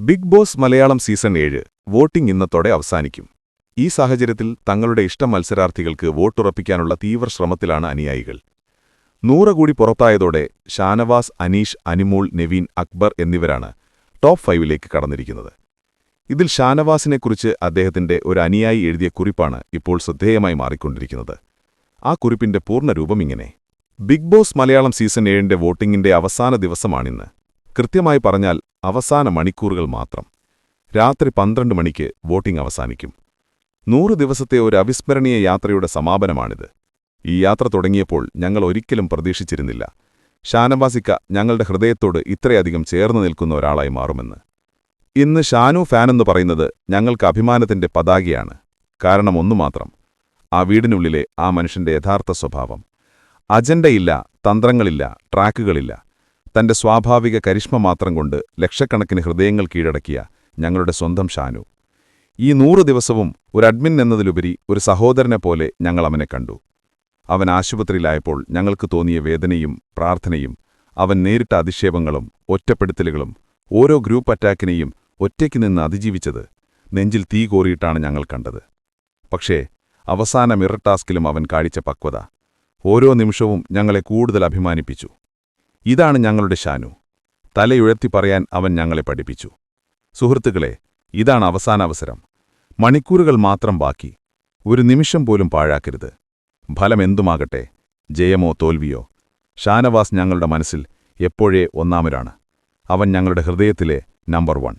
Big boss Malayalam season ഏഴ് voting ഇന്നത്തോടെ അവസാനിക്കും. ഈ സാഹചര്യത്തിൽ തങ്ങളുടെ ഇഷ്ട മത്സരാർത്ഥികൾക്ക് വോട്ടുറപ്പിക്കാനുള്ള തീവ്ര ശ്രമത്തിലാണ് അനുയായികൾ. നൂറ് കൂടി പുറത്തായതോടെ ഷാനവാസ് അനീഷ് അനിമൂൾ നെവീൻ അക്ബർ എന്നിവരാണ് ടോപ്പ് ഫൈവിലേക്ക് കടന്നിരിക്കുന്നത്. ഇതിൽ ഷാനവാസിനെക്കുറിച്ച് അദ്ദേഹത്തിന്റെ ഒരു അനുയായി എഴുതിയ കുറിപ്പാണ് ഇപ്പോൾ ശ്രദ്ധേയമായി മാറിക്കൊണ്ടിരിക്കുന്നത്. ആ കുറിപ്പിന്റെ പൂർണരൂപം ഇങ്ങനെ. ബിഗ് ബോസ് മലയാളം സീസൺ ഏഴിന്റെ വോട്ടിംഗിന്റെ അവസാന ദിവസമാണിന്ന്. കൃത്യമായി പറഞ്ഞാൽ അവസാന മണിക്കൂറുകൾ മാത്രം. രാത്രി പന്ത്രണ്ട് മണിക്ക് വോട്ടിംഗ് അവസാനിക്കും. നൂറ് ദിവസത്തെ ഒരു അവിസ്മരണീയ യാത്രയുടെ സമാപനമാണിത്. ഈ യാത്ര തുടങ്ങിയപ്പോൾ ഞങ്ങൾ ഒരിക്കലും പ്രതീക്ഷിച്ചിരുന്നില്ല. ഷാനവാസിക്ക ഞങ്ങളുടെ ഹൃദയത്തോട് ഇത്രയധികം ചേർന്നു നിൽക്കുന്ന ഒരാളായി മാറുമെന്ന്. ഇന്ന് ഷാനു ഫാനെന്ന് പറയുന്നത് ഞങ്ങൾക്ക് അഭിമാനത്തിന്റെ പതാകയാണ്. കാരണം ഒന്നു മാത്രം. ആ വീടിനുള്ളിലെ ആ മനുഷ്യന്റെ യഥാർത്ഥ സ്വഭാവം. അജണ്ടയില്ല തന്ത്രങ്ങളില്ല ട്രാക്കുകളില്ല. തന്റെ സ്വാഭാവിക കരിഷ്മ മാത്രം കൊണ്ട് ലക്ഷക്കണക്കിന് ഹൃദയങ്ങൾ കീഴടക്കിയ ഞങ്ങളുടെ സ്വന്തം ഷാനു. ഈ നൂറു ദിവസവും ഒരു അഡ്മിൻ എന്നതിലുപരി ഒരു സഹോദരനെ പോലെ ഞങ്ങൾ അവനെ കണ്ടു. അവൻ ആശുപത്രിയിലായപ്പോൾ ഞങ്ങൾക്ക് തോന്നിയ വേദനയും പ്രാർത്ഥനയും അവൻ നേരിട്ട അധിക്ഷേപങ്ങളും ഒറ്റപ്പെടുത്തലുകളും ഓരോ ഗ്രൂപ്പ് അറ്റാക്കിനെയും ഒറ്റയ്ക്ക് നിന്ന് അതിജീവിച്ചത് നെഞ്ചിൽ തീ കോറിയിട്ടാണ് ഞങ്ങൾ കണ്ടത്. പക്ഷേ അവസാന മിറർ ടാസ്കിലും അവൻ കാണിച്ച പക്വത. ഓരോ നിമിഷവും ഞങ്ങളെ കൂടുതൽ അഭിമാനിപ്പിച്ചു. ഇതാണ് ഞങ്ങളുടെ ഷാനു തലയുയർത്തി പറയാൻ അവൻ ഞങ്ങളെ പഠിപ്പിച്ചു. സുഹൃത്തുക്കളെ ഇതാണ് അവസാന അവസരം. മണിക്കൂറുകൾ മാത്രം ബാക്കി. ഒരു നിമിഷം പോലും പാഴാക്കരുത്. ഫലമെന്തുമാകട്ടെ ജയമോ തോൽവിയോ. ഷാനവാസ് ഞങ്ങളുടെ മനസ്സിൽ എപ്പോഴേ ഒന്നാമരാണ്. അവൻ ഞങ്ങളുടെ ഹൃദയത്തിലെ നമ്പർ വൺ.